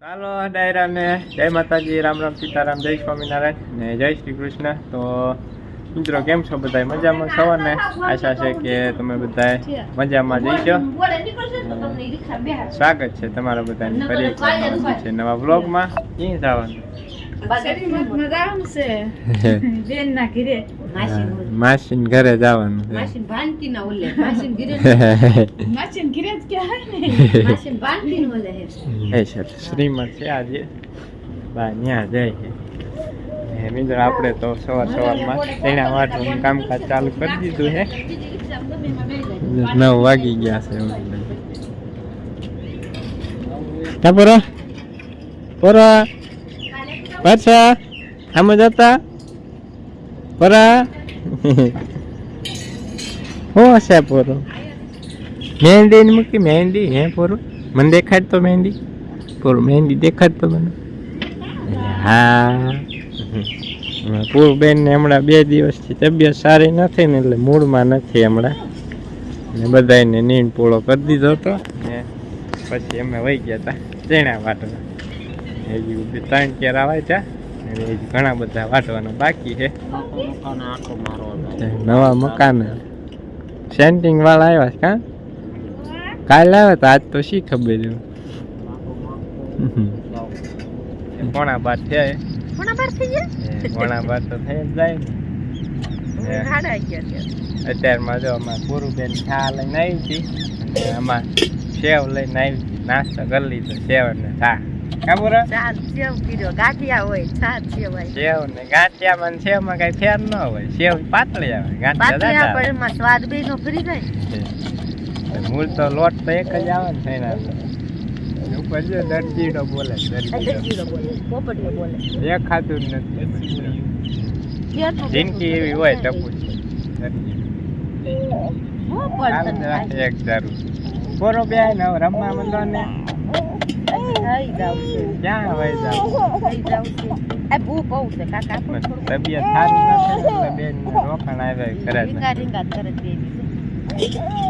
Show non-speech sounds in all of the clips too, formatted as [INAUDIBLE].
ચાલો ડાયરા ને જય માતાજી. રામ રામ સીતારામ. જય સ્વામિનારાયણ ને જય શ્રી કૃષ્ણ. તો મિત્રો કેમ છો બધા મજામાં? છો ને આશા છે કે તમે બધા મજામાં જઈશો સ્વાગત છે તમારા બધાની. ફરી છે નવા બ્લોગમાં ક્યાં જવાનું [LAUGHS] માસીન ઘરે જવાનું છે. [LAUGHS] [LAUGHS] એ છે શ્રીમદ છે આજે. બા ત્યાં જાય છે. ને મિત્રો આપણે તો સવાર સવારમાં તેના વાટનું કામકાજ ચાલુ કરી દીધું છે. નવ વાગી ગયા છે ક્યાં પોરો? પોરો? પાછા આમ જતા? પરા? શું હશે પોરો? મહેંદી ને મૂકી, મહેંદી હે પોરો? મને દેખાડ તો મહેંદી? પોરો, મહેંદી દેખાડ તો મને? હા. પૂરબેન ને હમણાં બે દિવસથી તબિયત સારી નથી ને એટલે મૂળમાં નથી હમણાં. ને બધાને નીંદ પૂળો કરી દીધો હતો ને પછી અમે વહી ગયા હતા ચેણા વાટવા. હજી બે ત્રણ કેર આવે છે. અને ઘણા બધા વાટવાના બાકી છે. નવા મકાન. સેન્ટિંગ વાળા આવ્યા છે કા? કાલે આવ્યા તો આજ તો શી ખબર છે? પોણા બાર થયા પોણા બાર તો થઈ જાય ને. અત્યારમાં જો અમારે પૂરુબેન ચા લઈને આવી હતી. અને આમાં સેવ લઈને આવી હતી. નાસ્તો કરી લીધો સેવ ને ચા. કા પૂરા સેવ ને ગાંઠિયામાં ને સેવમાં કઈ ફેર ન હોય. સેવ પાતળી આવે ગાંઠિયા દાદા આવે. મૂળ તો લોટ તો એક જ આવે ને એના ઉપર જો દરજીડો બોલે દરજીડો. એક ખાતું જ નથી જિંદગી એવી હોય ટપુ એક દારૂ પોરો બે ને.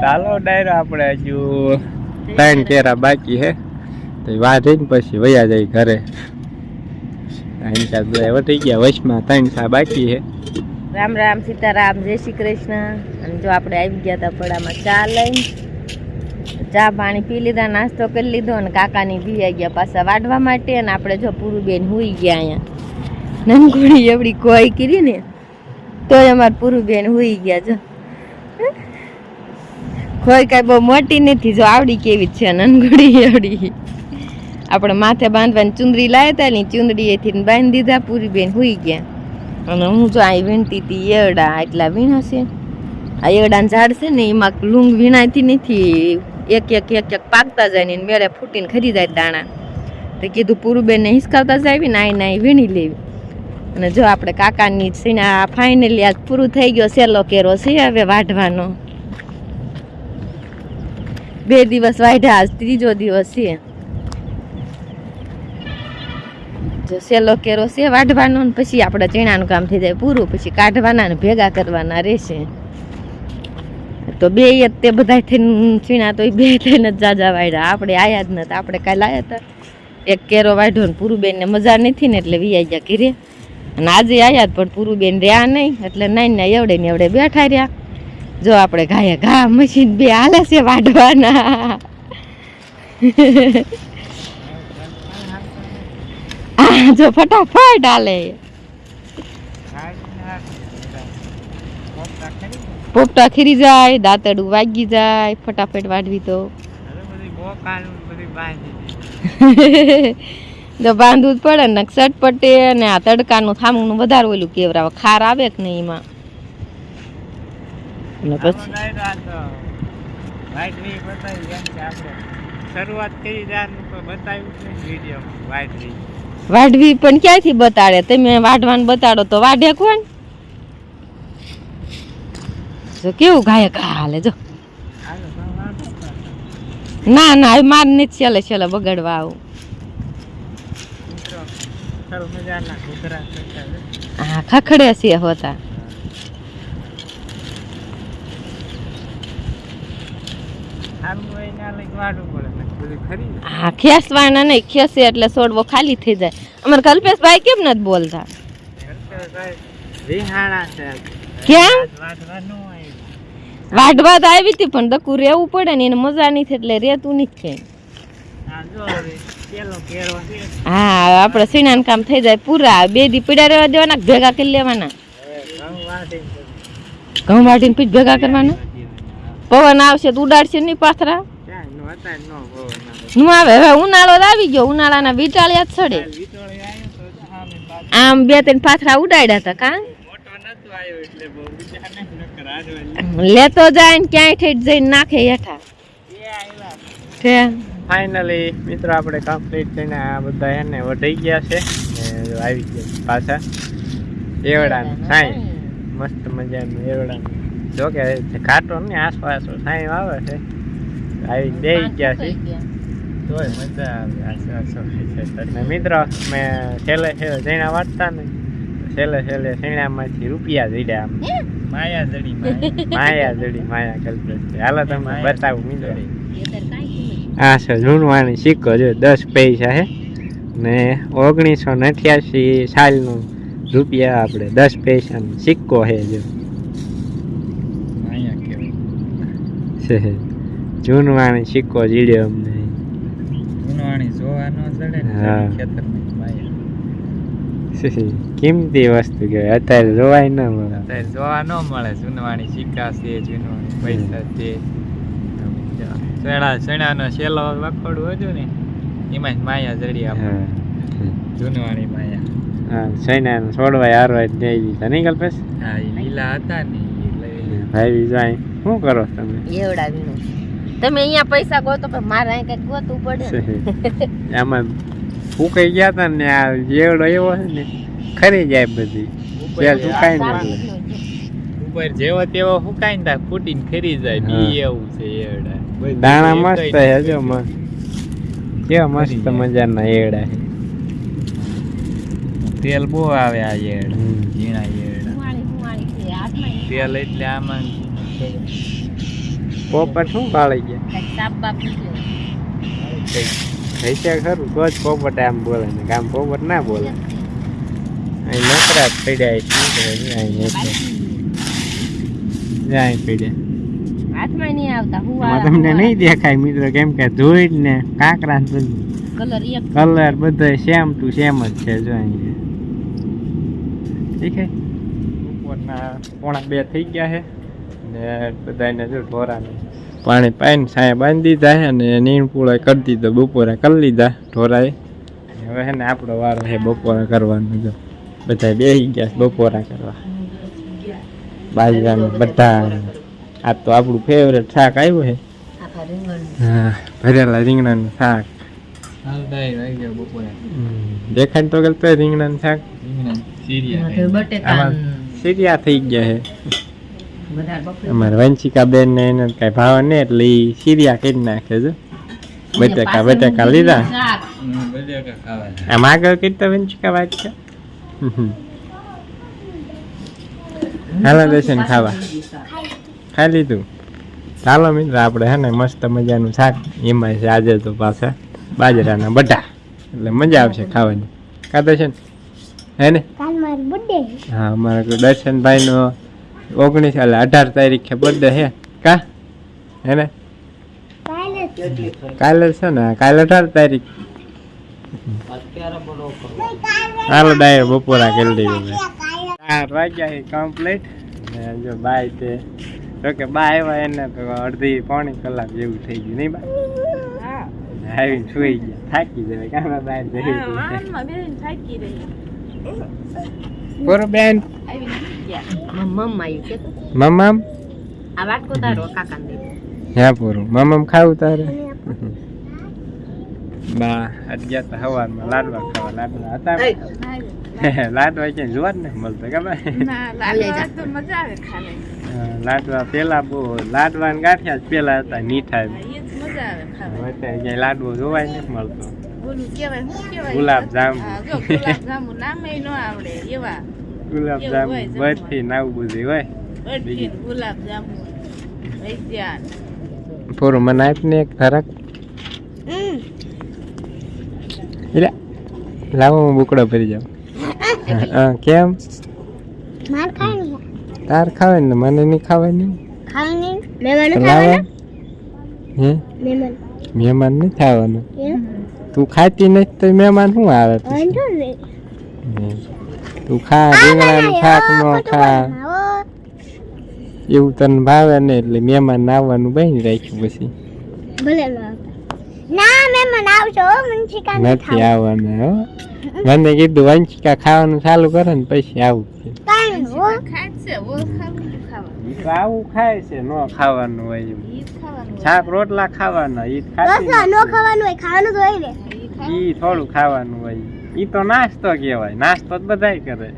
ચાલો, ડાયરો આપણે હજુ ત્રણ કેરા બાકી હે. તો એ વાઢીને પછી વયા જાય ઘરે. ત્રણ ચાર બધા ગયા, વચમાં ત્રણ સા બાકી હે. રામ રામ સીતારામ, જય શ્રી કૃષ્ણ. અને જો આપણે આવી ગયા હતા પડામાં ચા લઈને ચા પાણી પી લીધા, નાસ્તો કરી લીધો અને કાકાની પી ગયા પાછા વાઢવા માટે અને આપણે જો પૂરું બેન હુઈ ગયા અહીંયા. નનકુડી એવડી કોઈ કરી ને, તોય અમારે પૂરું બેન હુઈ ગયા જો. કોઈ કાંઈ બહુ મોટી નથી, જો આવડી કેવી છે નનગુડી એવડી. આપણે માથે બાંધવાની ચુંદડી લાવ્યા હતા ને ચુંદડીએથી બાંધી દીધા પૂરી બેન હુઈ ગયા. અને હું જો અહીં વીણતી હતી એવડા એટલા વીણા છે. આ એરડાનું ઝાડ છે ને એમાં લૂંગ વીણાતી નથી. એક એક એક એક પાકતા જાય ને મેળે ફૂટીને ખરી જાય દાણા. તો કીધું પૂરું બેને હિસકાવતા જાય ને આઈ નાઈ વીણી લેવી. અને જો આપણે કાકાની સીણા ફાઇનલી આજ પૂરું થઈ ગયો સેલો કેરો છે હવે વાઢવાનો. બે દિવસ વાઢ્યા, આજ ત્રીજો દિવસ છે. જો સેલો કેરો છે વાઢવાનો ને પછી આપણે ચીણાનું કામ થઈ જાય પૂરું, પછી કાઢવાના ને ભેગા કરવાના રહેશે. તો બે તે બધા થઈને ચીણા તો એ બે થઈને જ જાજા વાઢ્યા આપણે આયા જ નતા. આપણે કાલે લાયા હતા. એક કેરો વાઢ્યો ને પૂરું બેનને મજા નથી ને એટલે વી ગયા ઘીરે. અને આજે આવ્યા જ, પણ પૂરું બેન રહ્યા નહીં. એટલે નાઈ ના એવડે ને એવડે બેઠા રહ્યા. જો આપણે ઘાએ ઘા મશીન બે હાલે છે વાઢવાના. [LAUGHS] જો ફટાફટ હાલે. પોપટા ખીરી જાય દાંતડું વાગી જાય ફટાફટ વાઢવી તો. [LAUGHS] તો બાંધવું જ પડે ને ચટપટે અને આ તડકાનું થામણું વધારે ઓલું કેવરાવે. ખાર આવે કે નહીં એમાં? અને પછી? વાઢવી પણ ક્યાંથી બતાડે? તમે વાઢવાનું બતાડો તો વાઢે કોણ? જો કેવું ગાય હાલે જો. ના ના હવે માર નથી છેલ્લે છેલ્લે બગાડવા આવું. છે. હા ખખડે છે હોતા. હા ખેસવાના નહીં ખેસે એટલે છોડવો ખાલી થઈ જાય. અમારે કલ્પેશભાઈ કેમ નથી બોલતા? કેમ? વાઢવા તો આવી હતી પણ દકુ રહેવું પડે ને એને મજા નહીં થાય એટલે રહેતું નથી કઈ હા આપણે સીણાનું કામ થઈ જાય પૂરા. બે દી પીડા રહેવા દેવાના ભેગા કરી લેવાના? ઘઉં વાટીને પીઠ ભેગા કરવાના? પવન આવશે તો ઉડાડશે નહીં પાથરા? નો આવે. હવે ઉનાળો આવી ગયો. ઉનાળાના વીટાળિયા જ બાજુ. આમ બે ત્રણ પાથરા ઉડાડ્યા હતા કા? નહીં લેતો જાય ને ક્યાંય ઠેઠ જઈને નાખે હેઠા. છે? ફાઇનલી મિત્રો આપણે કમ્પ્લીટ થઈને આ બધા એને વઢાઈ ગયા છે. ને આવી ગયા પાછા. એવડા સાઈ. મસ્ત મજાનું એવડા જો કે કાંટો ને આસપાસ સાઈ આવે છે. આવી બે ગયા છે. તોય મજા આવે. મિત્રો મેં છેલ્લે છેલ્લે જઈને વાંચતા ને છેલ્લે છેલ્લે શેણામાંથી રૂપિયા જડ્યા આમ. માયા જડી માયા જડી માયા કલ્પેશ હાલો તમે બતાવું મિત્રો આ છે જૂનવાણી સિક્કો જો દસ પૈસા હે. ને ઓગણીસો ને અઠ્યાસી સાલનું રૂપિયા આપણે દસ પૈસાનો સિક્કો છે જો. છે જૂનવાણી સિક્કો જીડ્યો અમને. જૂનવાણી જોવા ન ચડે ને હા. ખેતરમાં. છે, કિંમતી વસ્તુ કહેવાય? અત્યારે જોવાય ન મળે. અત્યારે જોવા ન મળે. જૂનવાણી સિક્કા છે જૂનવાણી પૈસા છે. ચણા ચણાનો શેલો વખોડું હતું ને એમાં જ માયા જડી આપણે જૂનવાણી માયા. હા સૈના છોડવાય હારવાય દઈ દીધા નહીં કલ્પેશ હા એ લીલા હતા ને ભાઈ જાય શું કરો તમે? તમે અહીંયા પૈસા ગોતો પણ મારે અહીં કંઈક ગોતવું પડે આમાં ફૂકાઈ ગયા હતા ને આ જેવડો એવો છે ને ખરી જાય બધી. ત્યાં સુકાય ને ઉપર જેવો તેવો હુકાય ને ફૂટીને ખરી જાય. બી એવું છે એવડા. દાણા મસ્ત છે જો મસ્ત કેવા મસ્ત મજાના એવડા છે. તેલ બહુ આવે આ એડ ઝીણા એડ તેલ એટલે આમાં પોપટ શું કાળી ગયા? નીકળ્યો. હૈસે ખરું તો જ પોપટ આમ બોલે ને આમ પોપટ ના બોલે. અહીં નકરા જ પડ્યા છે શું કરે છે અહીં પડ્યા હાથમાં નહીં આવતા હુંવાળા, તમને નહીં. દેખાય મિત્રો કેમ કે ધૂળ ને કાંકરા બધું. કલર એક કલર બધો સેમ ટુ સેમ જ છે જો અહીંયા ઠીક છે બપોરના પોણા બે થઈ ગયા છે ને બધાને જો ઢોરાને પાણી પાઈને સાયા બાંધી દીધા અને નીણપુળા કરી દીધો બપોરે કરી લીધા ઢોરાએ હવે છે ને આપણો વારો છે બપોરા કરવાનો જો. બધા બેસી ગયા છે બપોરા કરવા. બાજરાનું બધા આ તો આપણું ફેવરેટ શાક આવ્યું છે હા ભરેલા રીંગણાનું શાક. દેખાય તો ગલતો રીંગણાનું શાક. રીંગણા સીરિયા થઈ ગયા. છે અમારે વંશિકા બેન ને એને કઈ ભાવ ને એટલે ઈ સીરિયા કરી નાખે છે. બટાકા બટાકા લીધા. આમ આગળ કરતા વંશિકા વાત છે. હાલો દર્શન ખાવા. ખાઈ લીધું. ચાલો મિત્ર આપણે હે ને મસ્ત મજાનું શાક એમાં છે આજે તો પાછા બાજરાના બટા. એટલે મજા આવશે ખાવાની. કા દર્શન? હે ને? હા અમારા દર્શનભાઈ નો ઓગણીસ એટલે અઢાર તારીખે બર્થડે હે. કા? હે ને? કાલે છે ને કાલે અઢાર તારીખ. હાલો ડાયર બપોરા કરી દઈએ ચાર વાગ્યા કમ્પ્લીટ ને જો બાય તે જો કે બા આવ્યા એને તો અડધી પોણી કલાક જેવું થઈ ગયું નહીં બા આવીને સુઈ ગયા. થાકી જાય કામ બહાર જઈ બરો બેન મમ્મ આવ્યું કે તો? મમ્મમ આ વાટકો તારો કાકાને દે. હે પૂરું મમ્મમ ખાવું તારે? બા આજ તો સવારમાં લાડવા ખાવા. લાડવા હતા [LAUGHS] લાડવા ક્યાંય જોવા જ નહીં મળતો ખબર લાડવા પેલા બહુ લાડવા ને ગાંઠિયા જ પેલા હતા મીઠા અત્યારે ક્યાંય લાડવો જોવાય નથી મળતો. ગુલાબ જાંબુ ગુલાબ જાંબુ બરફી ને આવું બધું હોય બીજું. પૂરું મને આપને એક ફરક એટલે લાવો હું બુકડો ભરી જાઉં. [LAUGHS] હા કેમ? તાર ખાવે ને મને નહીં ખાવાની? લાવો? હે? મહેમાન નહીં ખાવાનું? તું ખાતી નથી તો મહેમાન શું આવે નહીં. તું ખા રીંગણાનું શાક નો ખા એવું તને ભાવે ને એટલે મહેમાન આવવાનું બની રાખ્યું પછી ભલે ના મહેમાન આવજો હો, નથી આવવાના હો મને કીધું વંશિકા ખાવાનું ચાલુ કરે ને પછી આવું છે આવું ખાય છે નો ખાવાનું હોય શાક રોટલા ખાવાના ઈ ખાવાનું હોય ખાવાનું હોય ને ઈ થોડું ખાવાનું હોય ઈ તો નાસ્તો કહેવાય. નાસ્તો જ બધાય કરે.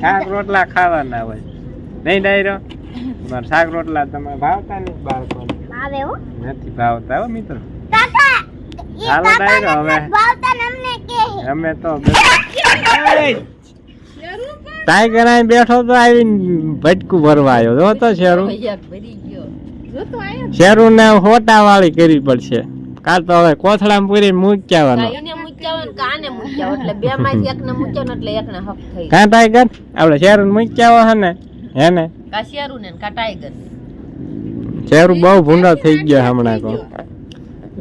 શાક રોટલા ખાવાના હોય. નહીં ડાયરો? તમારે શાક રોટલા તમે ભાવતા નહીં બાળકો હો. નથી ભાવતા હો મિત્રો. કાકા ચાલો ડાયરો હવે. ભાવતા અમને કે અમે તો ટાઈગર આઈ બેઠો તો આવીને ભટકું ભરવા આવ્યો. જો તો શેરું. ભરી ગયો જો તો આયા શેરું ને હોટા વાળી કરવી પડશે. કાલ તો હવે કોથળામાં પૂરી મૂકી આવવાનો મૂક્યા હોય ને કાને મૂક્યા હોય? એટલે બે માંથી એકને મૂક્યો ને એટલે એકને હક થઈ કાં ટાઈગર આપણે શેરું મૂકી આવો હે ને? હે ને? કા શેરું ને કા ટાઈગર શેરું બહુ ભૂંડા થઈ ગયો હમણાં કો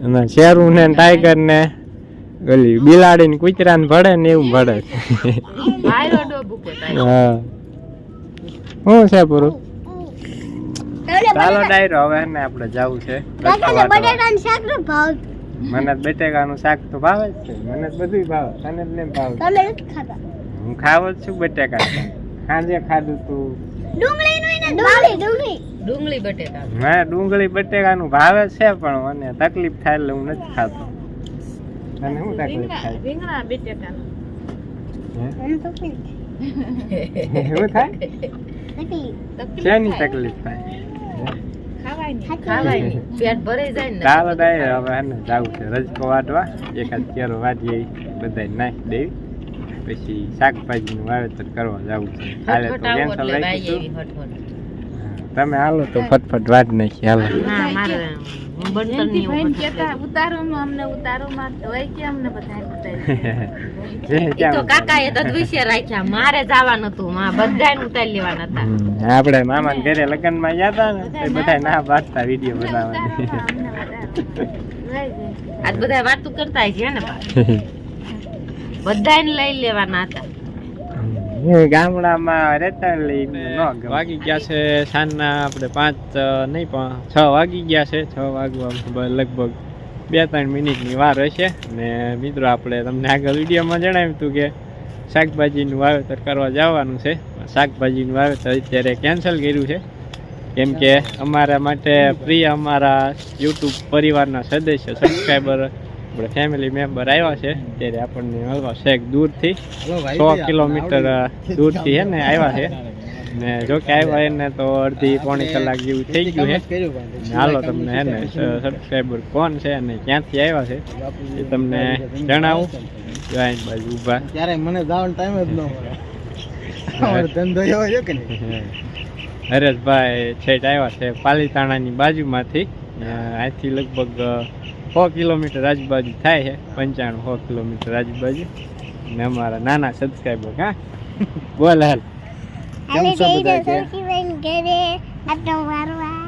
અને શેરું ને ટાઈગર ને ઓલી બિલાડી ને કૂતરા ને ભળે ને એવું ભળે હા. શું છે પૂરું? ચાલો ડાયરો હવે ને આપણે જવું છે. બટેટાનું શાક નો ભાવ મને બટેકાનું શાક તો ભાવે જ છે. મને બધું ભાવે. તને જ નહીં ભાવે. તમે ખાતા? હું ખાવ જ છું બટેકા. સાંજે ખાધું તું. ડુંગળી નું ને ડુંગળી. ડુંગળી ડુંગળી બટેકા. મને ડુંગળી બટેકાનું ભાવે છે પણ મને તકલીફ થાય એટલે હું નથી ખાતો. તને શું તકલીફ થાય? રીંગણા બટેકાનું. હે? મને તો કઈ થાય? શેની તકલીફ થાય? ખાવાય નહીં. પેટ ભરાઈ જાય ને. ચાલો ડાયરો હવે હે ને જાવું છે રજકો વાટવા. એકાદ કેરો વાટીએ બધાય નાખી દેવી. પછી શાકભાજીનું વાવેતર કરવા જવું છે. હાલે તો કેન્સલ એટલે રાખી વાઈ આવી ફટફટ તમે હાલો તો ફટફટ વાત નાખી હાલો. ના મારે હું બનતર નહીં હું જે ઈ તો ત્યાં કાકા એ તો દ્વિશે રાખ્યા મારે જવાનું હતું માં બધાને ઉતારી લેવાના હતા. હમ, આપણે મામા ઘરે લગ્નમાં ગયા હતા ને બધા ના પાડતા વીડિયો બનાવવાની. [LAUGHS] આજ બધા વાતું કરતા છે ને બધા લઈ લેવાના હતા. [LAUGHS] ગામડામાં રહેતા. વાગી ગયા છે સાંજના આપણે પાંચ નહીં પણ છ વાગી ગયા છે. છ વાગવા લગભગ બે ત્રણ મિનિટની વાર હશે. ને મિત્રો આપણે તમને આગળ વિડીયોમાં જણાવ્યું હતું કે શાકભાજીનું વાવેતર કરવા જવાનું છે. શાકભાજીનું વાવેતર અત્યારે કેન્સલ કર્યું છે. કેમ કે અમારા માટે પ્રિય અમારા યુટ્યુબ પરિવારના સદસ્ય સબસ્ક્રાઈબર આપણે ફેમિલી મેમ્બર આવ્યા છે ત્યારે આપણને હલવા શેક દૂરથી સો કિલોમીટર દૂરથી હે ને આવ્યા છે. ને જો કે આવ્યા એને તો અડધી પોણી કલાક જેવું થઈ ગયું છે હાલો તમને હે ને સબસ્ક્રાઈબર કોણ છે અને ક્યાંથી આવ્યા છે એ તમને જણાવું. જોઈન બાજુ ઊભા. ત્યારે મને જવાનો ટાઈમ જ ન મળે. [LAUGHS] ધંધો એવો છે કે હરેશભાઈ છેટ આવ્યા છે પાલીતાણાની બાજુમાંથી. અહીંથી લગભગ સો કિલોમીટર આજુબાજુ થાય છે પંચાણું સો કિલોમીટર આજુબાજુ. ને અમારા નાના સબસ્ક્રાઈબર હા? બોલ હાલ. હાલે છો બધા કે? ઘરે આટો મારવા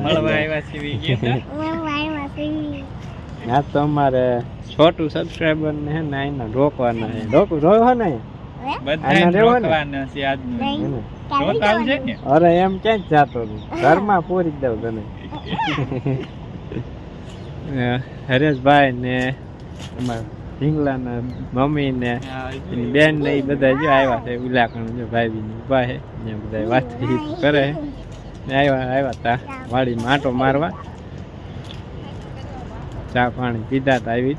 મળવા. આવ્યા છીએ ગયા આ તો અમારે છોટું સબસ્ક્રાઈબર ને હે ને રોકવાના છે. રોકું રોયો ને અરે એમ ક્યાં જ જાતો નહીં. ઘરમાં પૂરી દઉં તને. [LAUGHS] હરેશભાઈ ને ઢીંગલાના મમ્મી ને એની બેન ને એ બધા જો આવ્યા છે, ઉલાકણ જો ભાઈ ની ઊભા છે, ને બધા વાતચીત કરે ને આવ્યા આવ્યા તા વાડી માટો મારવા. ચા પાણી પીધા તા આવી.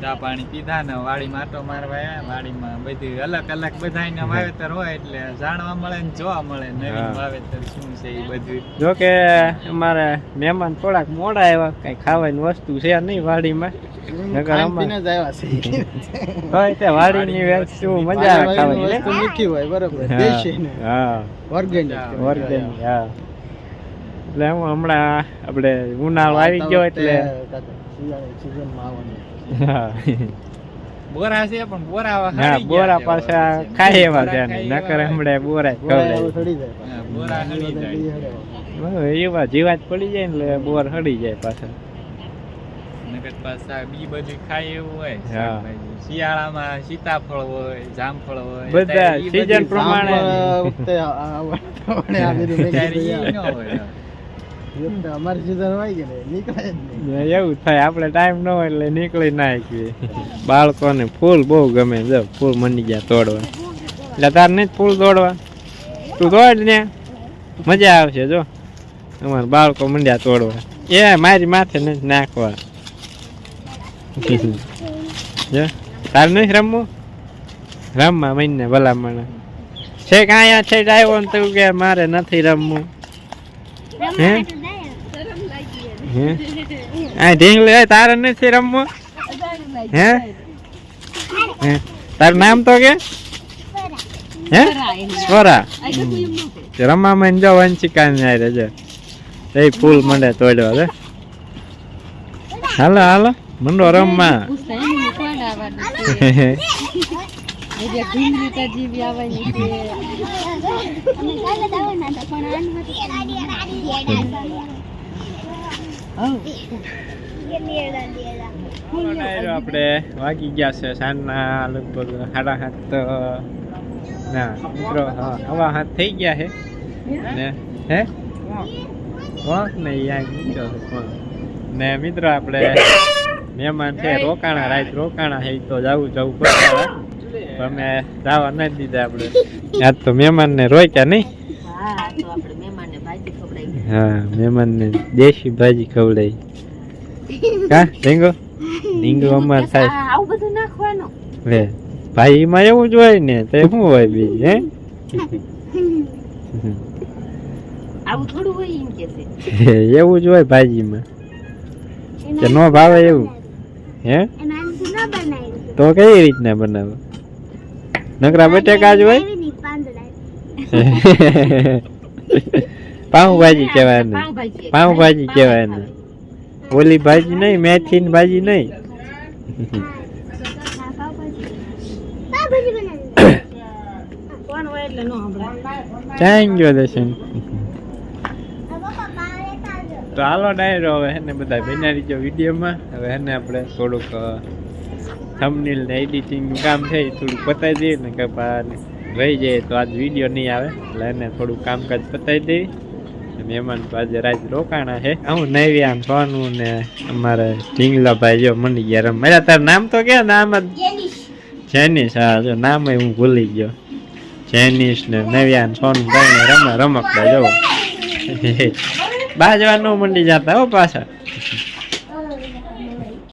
ચા પાણી પીધા ને વાડી માટો મારવા આવ્યા વાડીમાં બધી અલગ અલગ બધા વાવેતર હોય એટલે જાણવા મળે ને જોવા મળે નવીન વાવેતર શું છે એ બધું. જો કે અમારે મહેમાન થોડાક મોડા આવ્યા કઈ ખાવાની વસ્તુ છે નહીં વાડીમાં. નકર ખાઈને અમારે જ આવ્યા છે. તોય તે વાડીની વસ્તુ મજા આવે ખાવાની મીઠી હોય બરોબર. હા, દેશી ને હા ઓર્ગેનિક હા. એટલે હું હમણાં આપણે ઉનાળો આવી ગયો એટલે સિઝનમાં આવવાનું. હા બોરા છે પણ બોરા હા બોરા પાછા ખાય એવા છે નકર એવા. બોરા બોરા ખવડાય સડી જાય હા, બોરા હળી જાય. એવા જીવાત પડી જાય ને એટલે બોર હળી જાય પાછા નકર પાછા બી બધું ખાય એવું હોય. શિયાળામાં સીતાફળ હોય જામફળ હોય બધા બધું પ્રમાણે. વખતે આ- બધું હોય અમારી સીઝન હોય કે નીકળે જ નહીં. ને એવું થાય આપણે ટાઈમ ન હોય એટલે નીકળી નાખીએ. બાળકોને ફૂલ બહુ ગમે જો ફૂલ મંડી ગયા તોડવા. એટલે તાર નહીં ફૂલ તોડવા. તું તોડ ને. મજા આવશે જો. અમારા બાળકો મંડ્યા તોડવા. એ મારી માથે નથી નાખવા. [LAUGHS] જો તાર નહીં રમવું? રમવા મહિને ભલામણ. છે કાંઈ અહીંયા છે આવ્યો ને તું કે મારે નથી રમવું? હે? હે? આ ઢીંગલી તારે નથી રમવું? હે? હે? તારું નામ તો કે? હે? સ્વરા. રમવામાં જો વંશિકા ને આરે જો એ ફૂલ મંડે તોડવા રે હાલો હાલો. મંડો રમવા. અમે [LAUGHS] [LAUGHS] કાલે જ આવવાના હતા, પણ આનું હતું. ડાયરો આપણે વાગી ગયા છે સાંજના લગભગ સાડા સાત ના, મિત્રો હા હવા હાથ થઈ ગયા છે. ને, હે? કોક ને, મિત્રો, આપણે મહેમાન છે, રોકાણા રાત રોકાણા ઈ તો જવું જવું પડે અમે જવા નથી દીધા આપણે. આજ તો મહેમાનને રોક્યા નહીં. હા મહેમાનને દેશી ભાજી ખવડાવી. કા ઢીંગો ઢીંગો અમાર થાય. આવું બધું નાખવાનું. લે ભાઈ માં એવું જ હોય ને તે શું હોય બીજું હે? આવું થોડું હોય એમ કે છે. એવું જ હોય ભાજીમાં. કે નો ભાવે એવું. હે. તો કઈ રીતના બનાવો? નકરા બટેકા જ હોય. [LAUGHS] [LAUGHS] [LAUGHS] પાઉંભાજી કહેવાય ને પાઉંભાજી. પાઉંભાજી કહેવાય ને ઓલી ભાજી નહીં મેથી ભાજી નહીં. દર્શન? આવજો. તો હાલો ડાયરો હવે હેને બધા બનાવી જો વિડીયોમાં. હવે એને આપણે થોડુંક થંબનેલ ને એડિટિંગનું કામ છે એ થોડુંક પતાવી દઈએ ને કે રહી જાય તો આજ વીડિયો નહીં આવે. એટલે એને થોડુંક કામકાજ પતાવી દઈએ. મહેમાન આજે રાત રોકાણા છે હું નૈવ્યાન સોનું ને અમારે ઢીંગલાભાઈ જો મંડી ગયા રમ મારા તારું નામ તો કે નામ જેનિસ હા જો નામ હું ભૂલી ગયો. જેનિસ ને નવ્યાન સોનું ભાઈ રમે રમકડા [LAUGHS] જવું નો મંડી જતા હો પાછા.